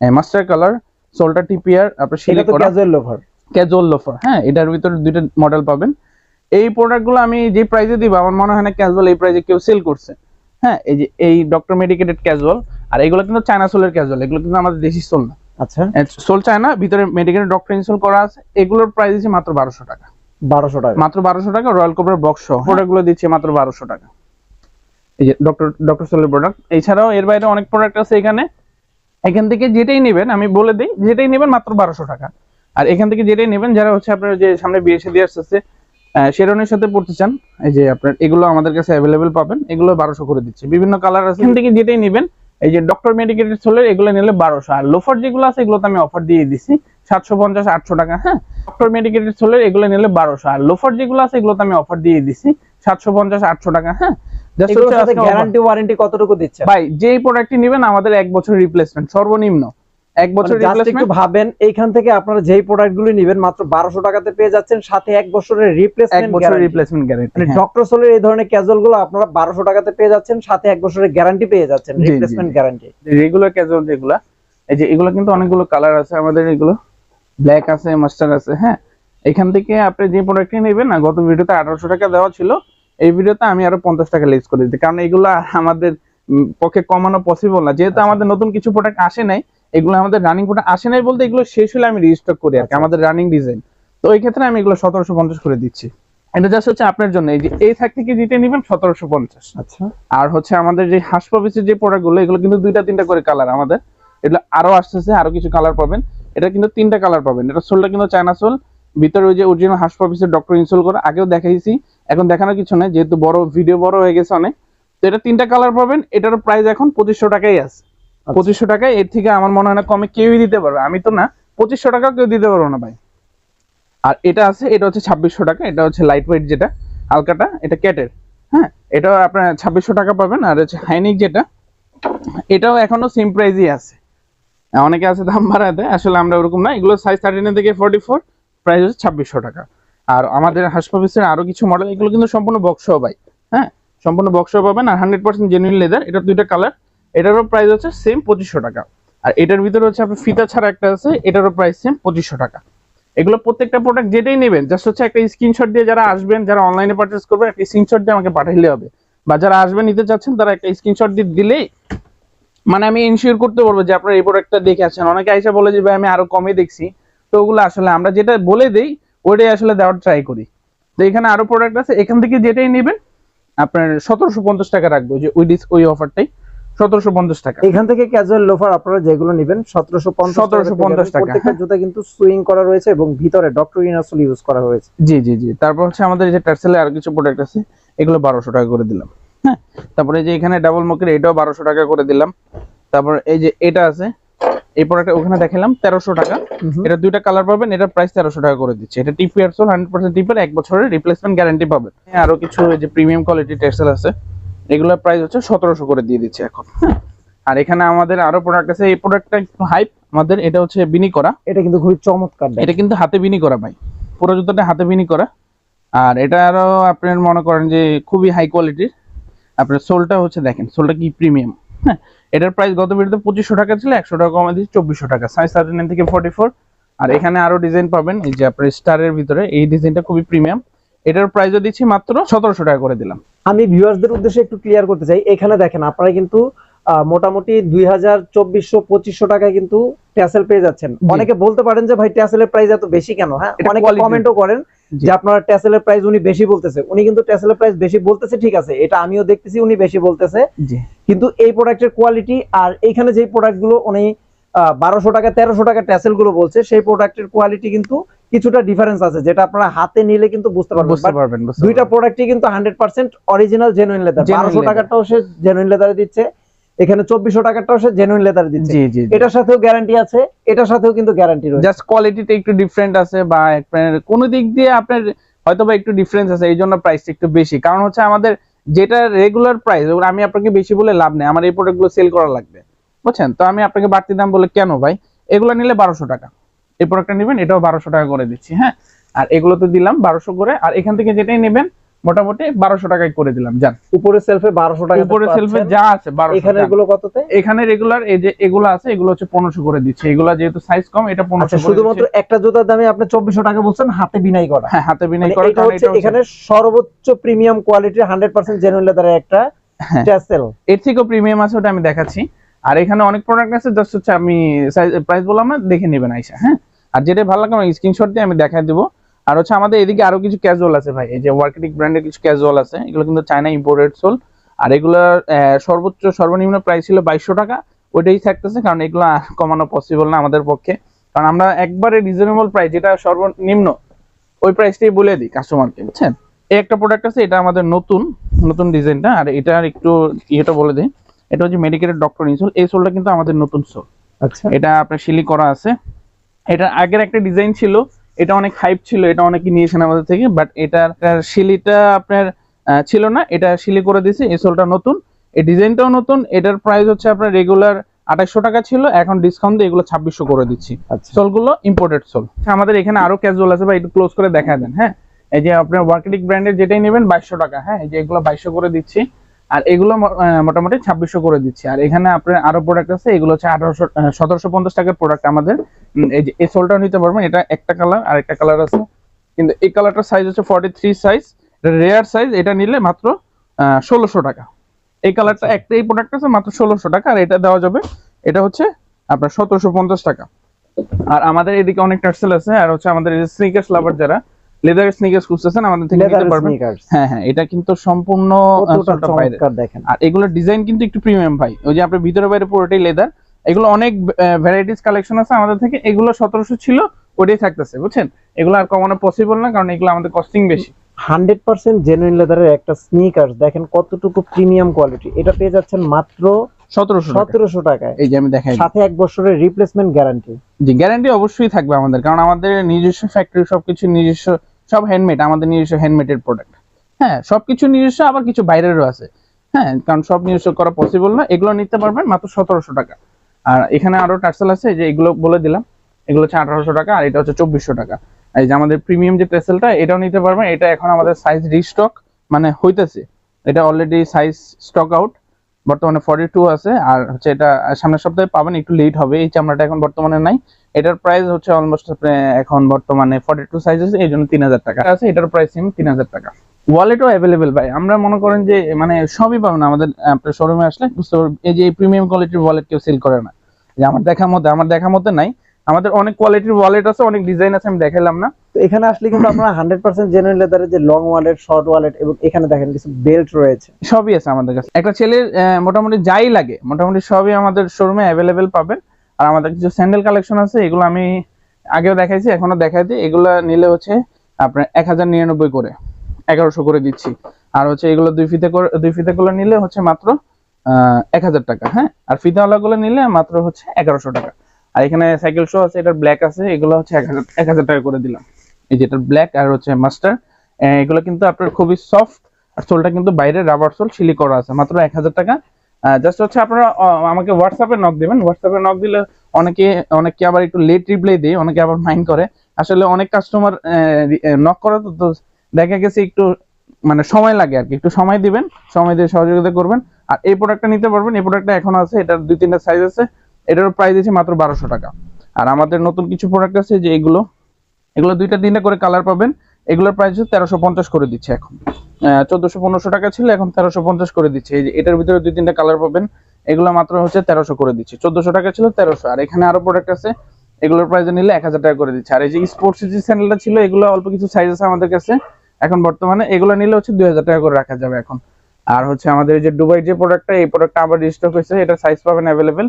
মাস্টার কালার সোলটা টিপিআর আপনার সেটা তো ক্যাজুয়াল লোভার ক্যাজুয়াল লোফার হ্যাঁ? এটার ভিতরে দুইটা মডেল পাবেন। এই প্রোডাক্টগুলো আমি যে প্রাইসে দিব আমার মনে হয় না ক্যাজুয়াল এই প্রাইসে কেউ সেল করছে। হ্যাঁ? এই যে এই ডক্টর মেডিকেটেড ক্যাজুয়াল আর এগুলো কিন্তু চায়না সোলের ক্যাজুয়াল এগুলো কিন্তু আমাদের দেশি সোল না। আচ্ছা। সোল চায়না ভিতরে মেডিকেল ডক্টর ইনস্টল করা আছে এগুলোর প্রাইস দিচ্ছি মাত্র বারোশো টাকা। বারোশো টাকা। মাত্র বারোশো টাকা রয়্যাল কোবরার বক্স প্রোডাক্টগুলো দিচ্ছি মাত্র বারোশো টাকা। এই যে ডক্টর ডক্টর সোলের প্রোডাক্ট এছাড়াও এর বাইরে অনেক প্রোডাক্ট আছে এখানে। এখান থেকে যেটাই নেবেন আমি বলে দিই যেটাই নেবেন মাত্র বারোশো টাকা। আর এখান থেকে যেটাই নেবেন যারা হচ্ছে আপনার যে সামনে বিয়ে সাথে আসতেছে শেরনের সাথে পড়তে চান এই যে আপনার এগুলো আমাদের কাছে অ্যাভেলেবেল পাবেন। এগুলো বারোশো করে দিচ্ছে। বিভিন্ন কালার আছে। এখান থেকে যেটাই নেবেন এই যে ডক্টর মেডিকেটেড সোলের এগুলো নিলে বারোশো। আর লোফার যেগুলো আছে এগুলোতে আমি অফার দিয়ে দিছি। সাতশো পঞ্চাশ আটশো টাকা হ্যাঁ? ডক্টর মেডিকেটেড সোলের এগুলো নিলে বারোশো। আর লোফার যেগুলো আছে এগুলোতে আমি অফার দিয়ে দিছি। সাতশো পঞ্চাশ আটশো টাকা হ্যাঁ? গ্যারান্টি ওয়ারেন্টি কতটুকু দিচ্ছে? ভাই যেই প্রোডাক্টটি নেবেন আমাদের এক বছর রিপ্লেসমেন্ট সর্বনিম্ন। এক বছর মানে একটু ভাবেন এইখান থেকে আপনারা যেই প্রোডাক্টগুলো নিবেন মাত্র বারোশো টাকাতে পেয়ে যাচ্ছেন সাথে এক বছরের এক রিপ্লেসমেন্ট রিপ্লেসমেন্ট গ্যারান্টি মানে ডক্টর সোলের এই ধরনের ক্যাজুয়ালগুলো আপনারা বারোশো টাকাতে পেয়ে যাচ্ছেন সাথে এক বছরের গ্যারান্টি পেয়ে যাচ্ছেন রিপ্লেসমেন্ট গ্যারান্টি রেগুলার ক্যাজুয়াল যেগুলা এই যে এগুলো কিন্তু অনেকগুলো কালার আছে আমাদের এগুলো। ব্ল্যাক আছে মাস্টার আছে হ্যাঁ। এখান থেকে আপনি যে প্রোডাক্টটি নেবেন না গত ভিডিওতে আঠারোশো টাকা দেওয়া ছিল এই ভিডিওতে আমি আরও পঞ্চাশ টাকা লেস করে দিচ্ছি কারণ এগুলো আমাদের পক্ষে কমানো পসিবল না। যেহেতু আচ্ছা। আমাদের নতুন কিছু প্রোডাক্ট আসে নাই এগুলো আমাদের রানিং প্রোডাক্ট আসে নাই বলতে এগুলো শেষ হলে আমি রিস্টক করি আর কি আচ্ছা। আমাদের রানিং ডিজাইন তো এই ক্ষেত্রে আমি এগুলো সতেরোশো পঞ্চাশ করে দিচ্ছি। এটা জাস্ট হচ্ছে আপনার জন্য এই যে এই থাক থেকে যেটা নেবেন সতেরোশো পঞ্চাশ। আচ্ছা। আর হচ্ছে আমাদের যে হাসপাবিসের যে প্রোডাক্টগুলো এগুলো কিন্তু দুইটা তিনটা করে কালার আমাদের। এগুলো আরও আসতেছে আরও কিছু কালার পাবেন। এটা কিন্তু তিনটা কালার পাবেন। এটা সোলটা কিন্তু চায়না সোল ভিতরে ওই যে অরিজিনাল হাসপাবিসের ডক্টর ইনস্টল করে আগেও দেখাইছি এখন দেখানোর কিছু নাই যেহেতু বড় ভিডিও বড় হয়ে গেছে অনেক। তো এটা তিনটা কালার পাবেন এটার প্রাইস এখন পঁচিশশো টাকাই আছে। পঁচিশশো টাকায়, এর থেকে আমার মনে হয় না কমে কেউই দিতে পারবে। আমি তো না, পঁচিশশো টাকা কেউ দিতে পারব না ভাই। আর এটা আছে, এটা হচ্ছে ছাব্বিশশো টাকা, এটা হচ্ছে লাইট ওয়েট যেটা, হালকাটা, এটা ক্যাটের হ্যাঁ এটাও আপনার ছাব্বিশশো টাকা পাবেন, আর হচ্ছে হাইনিক যেটা, এটাও এখনও সেম প্রাইজই আছে। অনেকে আছে দাম বাড়াতে, আসলে আমরা ওরকম না, এগুলো সাইজ থার্টি নাইন থেকে ফোর্টি ফোর প্রাইস হচ্ছে ছাব্বিশশো টাকা। আর আমাদের হাসপাবিসের আরও কিছু মডেল এগুলো কিন্তু সম্পূর্ণ বক্সও ভাই। হ্যাঁ সম্পূর্ণ বক্সও পাবেন, আর হান্ড্রেড পার্সেন্ট জেনুইন লেদার এটা দুইটা কালার এটারও প্রাইস হচ্ছে সেম পঁচিশশো টাকা। আর এটার ভিতরে হচ্ছে আপনার ফিতা ছাড়া একটা আছে, এটারও প্রাইস সেম পঁচিশশো টাকা। এগুলো প্রত্যেকটা প্রোডাক্ট যেটাই নেবেন জাস্ট হচ্ছে একটা স্ক্রিনশট দিয়ে যারা আসবেন, যারা অনলাইনে পারচেস করবেন, একটা স্ক্রিনশট দিয়ে আমাকে পাঠাইলে হবে। বা যারা আসবেন নিতে চাচ্ছেন, তারা একটা স্ক্রিনশট দিয়ে দিলেই মানে আমি ইনশিওর করতে পারব যে আপনারা এই প্রোডাক্টটা দেখে আছেন অনেকে আইসা বলে যে, ভাই, আমি আরও কমে দেখছি। তো ওগুলো আসলে আমরা যেটা বলে দেই, ওইটাই আসলে দেওয়ার ট্রাই করি। তো এখানে আরও প্রোডাক্ট আছে, এখান থেকে যেটাই নেবেন, আপনার সতেরোশো পঞ্চাশ টাকা রাখব যে ওই ডিস ওই অফারটাই সতেরোশো পঞ্চাশ টাকা। এখান থেকে ক্যাজুয়াল লোফার আপনারা যেগুলো নেবেন সতেরোশো পঞ্চাশ 1750 টাকা, প্রত্যেকটা। জুতা কিন্তু সুইং করা রয়েছে এবং ভিতরে ডক্টর ইনাসল ইউজ করা হয়েছে। জি জি জি। তারপর হচ্ছে আমাদের যে টার্সেলে আর কিছু প্রোডাক্ট আছে এগুলো বারোশো টাকা করে দিলাম। হ্যাঁ তারপরে যে এখানে ডাবল মকের এটাও বারোশো টাকা করে দিলাম। তারপর এই যে এটা আছে এই প্রোডাক্ট ওখানে দেখালাম তেরোশো টাকা। এটা দুইটা কালার পাবেন এটা প্রাইস তেরোশো টাকা করে দিচ্ছে। এটা টিপি আরসোল হান্ড্রেড পার্সেন্ট টিপের এক বছরের রিপ্লেসমেন্ট গ্যারান্টি পাবেন। আরও কিছু যে প্রিমিয়াম কোয়ালিটি টেক্সটাইল আছে। এগুলোর প্রাইস হচ্ছে সতেরোশো করে দিয়ে দিচ্ছে এখন। হ্যাঁ। আর এখানে আমাদের আরও প্রোডাক্ট আছে এই প্রোডাক্টটা একটু হাইপ আমাদের এটা হচ্ছে বিনি করা এটা কিন্তু খুবই চমৎকার এটা কিন্তু হাতে বিনি করা ভাই। পুরো জুতোটা হাতে বিনি করা আর এটা আরও আপনার মনে করেন যে খুবই হাই কোয়ালিটির আপনার সোলটা হচ্ছে দেখেন সোলটা কি প্রিমিয়াম হ্যাঁ এটার প্রাইস গত ভিডিওতে পঁচিশশো টাকা ছিল একশো টাকা কমে দিচ্ছি চব্বিশশো টাকা। সাইজ থার্টি নাইন থেকে ফোর্টি ফোর আর এখানে আরও ডিজাইন পাবেন এই যে আপনার স্টারের ভিতরে এই ডিজাইনটা খুবই প্রিমিয়াম এটার প্রাইসও দিচ্ছি মাত্র সতেরোশো টাকা করে দিলাম। আমি ভিউয়ার্সদের উদ্দেশ্যে একটু ক্লিয়ার করতে চাই। এখানে দেখেন আপনারা কিন্তু মোটামুটি দুই হাজার চব্বিশশো পঁচিশশো টাকায় কিন্তু ট্যাসেল পেয়ে যাচ্ছেন। অনেকে বলতে পারেন যে ভাই ট্যাসেলের প্রাইস এত বেশি কেন? হ্যাঁ অনেকে কমেন্টও করেন। যে আপনার ট্যাসেলের প্রাইস উনি বেশি বলতেছে। উনি কিন্তু ট্যাসেলের প্রাইস বেশি বলতেছে ঠিক আছে এটা আমিও দেখতেছি উনি বেশি বলতেছে। কিন্তু এই প্রোডাক্টের কোয়ালিটি আর এইখানে যে প্রোডাক্টগুলো উনি বারোশো টাকা তেরোশো টাকা ট্যাসেলগুলো বলছে সেই প্রোডাক্টের কোয়ালিটি কিন্তু কিছুটা ডিফারেন্স আছে যেটা আপনারা হাতে নিলে কিন্তু বুঝতে পারবেন। বুঝতে পারবেন দুইটা প্রোডাক্টই কিন্তু hundred percent original genuine leather Genuine বারোশো leather। টাকাটাও সে জেনুইন লেদারে দিচ্ছে এখানে চব্বিশশো টাকাটাও সে জেনুইন লেদারে দিচ্ছে। এটার সাথেও গ্যারান্টি আছে এটার সাথেও কিন্তু গ্যারান্টি রয়েছে। জাস্ট কোয়ালিটিটা একটু ডিফারেন্ট আছে বা কোন দিক দিয়ে আপনার হয়তো বা একটু ডিফারেন্স আছে এই জন্য প্রাইসটা একটু বেশি। কারণ হচ্ছে আমাদের যেটা রেগুলার প্রাইস আমি আপনাকে বেশি বলে লাভ নেই আমার এই প্রোডাক্টগুলো সেল করা লাগবে। বুঝছেন? তো আমি আপনাকে বাড়তি দাম বলে কেন ভাই? এগুলো নিলে বারোশো টাকা। এই প্রোডাক্টটা নেবেন এটাও বারোশো টাকা করে দিচ্ছি হ্যাঁ? আর এগুলো তো দিলাম বারোশো করে আর এখান থেকে যেটাই নেবেন মোটামুটি বারোশো টাকায় করে দিলাম যান। উপরে সেলফে বারোশো টাকা উপরে সেলফে যা আছে এখানে এগুলো কততে? এখানে রেগুলার এই যে এগুলো আছে এগুলো হচ্ছে পনেরোশো করে দিচ্ছে। এগুলো যেহেতু সাইজ কম এটা আচ্ছা পনেরোশো শুধুমাত্র একটা জুতার দামে আপনি চব্বিশশো টাকা বলছেন হাতে বিনাই করা। হ্যাঁ হাতে বিনাই মানে করা এখানে সর্বোচ্চ প্রিমিয়াম কোয়ালিটির হান্ড্রেড পার্সেন্ট জেনুইন লেদারের একটা হ্যাঁ। এর থেকেও প্রিমিয়াম আছে ওটা আমি দেখাচ্ছি। আর এখানে অনেক প্রোডাক্ট আছে জাস্ট হচ্ছে আমি প্রাইস বললাম না দেখে নেবেন আইসা হ্যাঁ? আর যেটা ভালো লাগে স্ক্রিনশট দিয়ে আমি দেখাই দেবো। আর হচ্ছে আমাদের এদিকে আরও কিছু ক্যাজুয়াল আছে ভাই এই যে ওয়ার্কেটিক ব্র্যান্ডের কিছু ক্যাজুয়াল আছে এগুলো কিন্তু চায়না ইম্পোর্টেড সোল আর এগুলোর আহ, সর্বোচ্চ সর্বনিম্ন প্রাইস ছিল বাইশশো টাকা ওইটাই থাকতেছে কারণ এগুলো কমানো পসিবল না আমাদের পক্ষে। কারণ আমরা একবারে রিজনেবল প্রাইস যেটা সর্বনিম্ন ওই প্রাইসটাই বলে দিই কাস্টমারকে বুঝছেন? এই একটা প্রোডাক্ট আছে এটা আমাদের নতুন নতুন ডিজাইনটা আর এটার একটু ইয়েটা বলে দিই। এটা হচ্ছে মেডিকেটের ডক্টর ইনসোল এই সোলটা কিন্তু আমাদের নতুন সোল আচ্ছা। এটা আপনার শিলি করা আছে। এটা আগের একটা ডিজাইন ছিল এটা অনেক হাইপ ছিল এটা অনেকে নিয়েছেন আমাদের থেকে বাট এটার শিলিটা আপনার ছিল না এটা শিলি করে দিয়েছে এই সোলটা নতুন। এই ডিজাইনটাও নতুন এটার প্রাইস হচ্ছে আপনার রেগুলার আঠাশশো টাকা ছিল এখন ডিসকাউন্ট দিয়ে এগুলো ছাব্বিশশো করে দিচ্ছি। সোলগুলো ইম্পোর্টেড সোল আমাদের এখানে আরও ক্যাজুয়াল আছে বা একটু ক্লোজ করে দেখা দেন হ্যাঁ? এই যে আপনার ওয়ার্কেটিক ব্র্যান্ডের যেটাই নেবেন বাইশশো টাকা হ্যাঁ? এই যে এগুলো বাইশশো করে দিচ্ছি। আর এগুলো মোটামুটি ছাব্বিশশো করে দিচ্ছি। আর এখানে আপনার আরও প্রোডাক্ট আছে এগুলো হচ্ছে আঠারোশো সতেরোশো পঞ্চাশ টাকার প্রোডাক্ট আমাদের। এই যে এই সোলটাও নিতে পারবেন এটা একটা কালার আর একটা কালার আছে। কিন্তু এই কালারটার সাইজ হচ্ছে forty three size rare size এটা নিলে মাত্র ষোলোশো টাকা। এই কালারটা একটা এই প্রোডাক্ট আছে মাত্র ষোলোশো টাকা আর এটা দেওয়া যাবে এটা হচ্ছে আপনার সতেরোশো পঞ্চাশ টাকা। আর আমাদের এদিকে অনেক টার্সেল আছে আর হচ্ছে আমাদের স্নিকার্স লাভার যারা লেদার স্নিকার্স খুঁজতেছেন আমাদের থেকে নিতে পারবেন? হ্যাঁ হ্যাঁ এটা কিন্তু সম্পূর্ণ দেখেন। আর এগুলোর ডিজাইন কিন্তু একটু প্রিমিয়াম ভাই। ওই যে আপনার ভিতরে বাইরে পুরোটাই লেদার এগুলো অনেক ভ্যারাইটিস কালেকশন আছে আমাদের থেকে। এগুলো সতেরোশো ছিল ওটাই থাকতেছে বুঝছেন? এগুলো আর কমানো পসিবল না কারণ এগুলো আমাদের কস্টিং বেশি। হান্ড্রেড পার্সেন্ট জেনুইন লেদারের একটা স্নিকার্স দেখেন কতটুকু প্রিমিয়াম কোয়ালিটি এটা পেয়ে যাচ্ছেন মাত্র সতেরোশো টাকায়। এই যে আমি দেখাই সাথে এক বছরের রিপ্লেসমেন্ট গ্যারান্টি জি গ্যারান্টি অবশ্যই থাকবে আমাদের কারণ আমাদের নিজস্ব ফ্যাক্টরি সবকিছু নিজস্ব সব হ্যান্ডমেড আমাদের নিজস্ব হ্যান্ডমেডের প্রোডাক্ট হ্যাঁ সবকিছু নিজস্ব, আবার কিছু বাইরেরও আছে। হ্যাঁ কারণ সব নিজস্ব করা পসিবল না, এগুলো নিতে পারবেন মাত্র সতেরোশো টাকা। আর এখানে আরও টার্সেল আছে যে এগুলো বলে দিলাম, এগুলো হচ্ছে আঠারোশো টাকা, আর এটা হচ্ছে চব্বিশশো টাকা। এই যে আমাদের প্রিমিয়াম যে টেসেলটা এটাও নিতে পারবেন, এটা এখন আমাদের সাইজ রিস্টক মানে হইতেছে। এটা অলরেডি সাইজ স্টক আউট বর্তমানে ফর্টি টু আছে, আর হচ্ছে এটা সামনের সপ্তাহে পাবেন, একটু লেট হবে, এই চামড়াটা এখন বর্তমানে নাই। এটার প্রাইস হচ্ছে অলমোস্ট এখন বর্তমানে ফর্টি টু সাইজ আছে, এই জন্য তিন হাজার টাকা। আছে, এটার প্রাইস সেম তিন হাজার টাকা। ওয়ালেটও অ্যাভেলেবেল ভাই, আমরা মনে করেন যে মানে সবই পাবেন আমাদের শোরুমে আসলে, বুঝতে পারবেন, এই যে প্রিমিয়াম কোয়ালিটির ওয়ালেট কেউ সেল করে না। যে আমার দেখার মতে আমার দেখার মতে নাই আমাদের অনেক কোয়ালিটির ওয়ালেট আছে অনেক ডিজাইন আছে আমি দেখাইলাম না। তো এখানে আসলে কিন্তু আপনারা হান্ড্রেড পার্সেন্ট জেনুইন লেদারের যে লং ওয়ালেট শর্ট ওয়ালেট এবং এখানে দেখেন কিছু বেল্ট রয়েছে। সবই আছে আমাদের কাছে। একটা ছেলের মোটামুটি যাই লাগে মোটামুটি সবই আমাদের শোরুমে অ্যাভেলেবেল পাবেন। আর আমাদের কিছু স্যান্ডেল কালেকশন আছে এগুলো আমি আগেও দেখাইছি এখনও দেখাই দিই। এগুলো নিলে হচ্ছে আপনার এক হাজার নিরানব্বই করে এগারোশো করে দিচ্ছি। আর হচ্ছে এগুলো দুই ফিতে করে দুই ফিতে গুলো নিলে হচ্ছে মাত্র এক হাজার টাকা হ্যাঁ? আর ফিতাওয়ালা গুলো নিলে মাত্র হচ্ছে এগারোশো টাকা। আর এখানে সাইকেল শো আছে, এটার ব্ল্যাক আছে, এগুলো হচ্ছে এক হাজার টাকা করে দিলাম। এই যেটার ব্ল্যাক আর হচ্ছে মাস্টার এগুলো কিন্তু আপনার খুবই সফট আর সোলটা কিন্তু বাইরে রাবার সোল সিলি করা আছে, মাত্র এক হাজার টাকা। জাস্ট হচ্ছে আপনারা আমাকে হোয়াটসঅ্যাপে নক দেবেন হোয়াটসঅ্যাপে নক দিলে অনেকে অনেকে আবার একটু লেট রিপ্লাই দেয়, অনেকে আবার মাইন্ড করে। আসলে অনেক কাস্টমার নক করে তো দেখা গেছে একটু মানে সময় লাগে আর কি, একটু সময় দিবেন, সময় দিয়ে সহযোগিতা করবেন। আর এই প্রোডাক্টটা নিতে পারবেন, এই প্রোডাক্টটা এখনও আছে, এটার দুই তিনটা সাইজ আছে। এটার প্রাইস আছে মাত্র বারোশো টাকা। আর আমাদের নতুন কিছু প্রোডাক্ট আছে যে এগুলো এগুলো দুইটা তিনটা করে কালার পাবেন। এগুলোর প্রাইস হচ্ছে তেরোশো পঞ্চাশ করে দিচ্ছে এখন। চোদ্দশো পনেরোশো টাকা ছিল, এখন তেরোশো পঞ্চাশ করে দিচ্ছে। এই যে এটার ভিতরে দুই তিনটা কালার পাবেন, এগুলো মাত্র হচ্ছে তেরোশো করে দিচ্ছে। চোদ্দশো টাকা ছিল, তেরোশো। আর এখানে আরও প্রোডাক্ট আছে, এগুলোর প্রাইস নিলে এক হাজার টাকা করে দিচ্ছে। আর এই যে স্পোর্টস যে স্যান্ডেলটা ছিল, এগুলো অল্প কিছু সাইজ আছে আমাদের কাছে। এখন বর্তমানে এগুলো নিলে হচ্ছে দুই হাজার টাকা করে রাখা যাবে এখন। আর হচ্ছে আমাদের যে দুবাই যে প্রোডাক্টটা এই প্রোডাক্টটা আবার রিস্টক হয়েছে এটা সাইজ পাবেন অ্যাভেলেবেল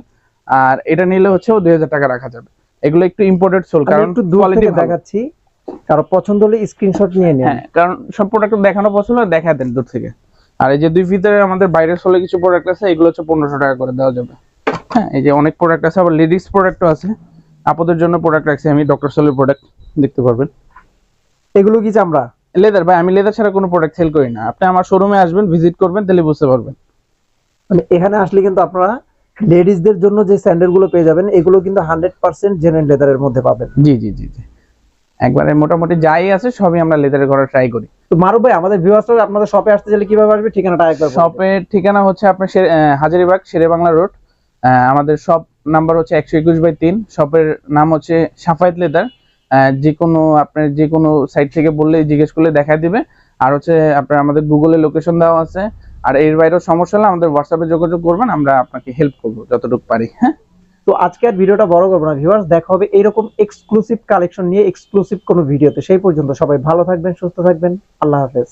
আর এটা নিলে হচ্ছে দুই হাজার টাকা রাখা যাবে। এগুলো একটু ইম্পোর্টেড সোল কারণ একটু কোয়ালিটি দেখাচ্ছি কারও পছন্দ হলে স্ক্রিনশট নিয়ে নিন। হ্যাঁ কারণ সব প্রোডাক্ট দেখানো পছন্দ দেখা দেন দূর থেকে। আর এই যে দুই ভিতরে আমাদের বাইরের সোলে কিছু প্রোডাক্ট আছে এগুলো হচ্ছে পনেরোশো টাকা করে দেওয়া যাবে। হ্যাঁ এই যে অনেক প্রোডাক্ট আছে আবার লেডিস প্রোডাক্টও আছে। আপদের জন্য প্রোডাক্ট রাখছি আমি ডক্টর সোলের প্রোডাক্ট দেখতে পারবেন। এগুলো কি চামড়া? লেদার ভাই আমি লেদার ছাড়া কোনো প্রোডাক্ট সেল করি না। আপনি আমার শোরুমে আসবেন ভিজিট করবেন তাহলে বুঝতে পারবেন। মানে এখানে আসলে কিন্তু আপনারা লেডিসদের জন্য যে স্যান্ডেলগুলো পেয়ে যাবেন এগুলো কিন্তু হান্ড্রেড পার্সেন্ট জেনুইন লেদারের মধ্যে পাবেন। জি জি জি জি। একবারে মোটামুটি যাই আছে সবই আমরা লেদারে করা ট্রাই করি। তো মারুফ ভাই আমাদের ভিউয়ার্সরা আপনাদের শপে আসতে চাইলে কীভাবে আসবে? ঠিকানাটা একবার। শপের ঠিকানা হচ্ছে আপনার হাজারীবাগ শেরে বাংলা রোড আমাদের শপ নাম্বার হচ্ছে একশো একুশ বাই তিন। শপের নাম হচ্ছে সাফায়েত লেদার যে কোনো আপনার যে কোনো সাইট থেকে বললে জিজ্ঞেস করলে দেখা দিবে। আর হচ্ছে আপনার আমাদের গুগলে লোকেশন দেওয়া আছে। আর এর বাইরেও সমস্যা হলে আমাদের হোয়াটসঅ্যাপে যোগাযোগ করবেন, আমরা আপনাকে হেল্প করব যতটুকু পারি হ্যাঁ? তো আজকে আর ভিডিওটা বড় করব না ভিউয়ার্স দেখা হবে এরকম এক্সক্লুসিভ কালেকশন নিয়ে এক্সক্লুসিভ কোনো ভিডিওতে সেই পর্যন্ত সবাই ভালো থাকবেন, সুস্থ থাকবেন, আল্লাহ হাফেজ।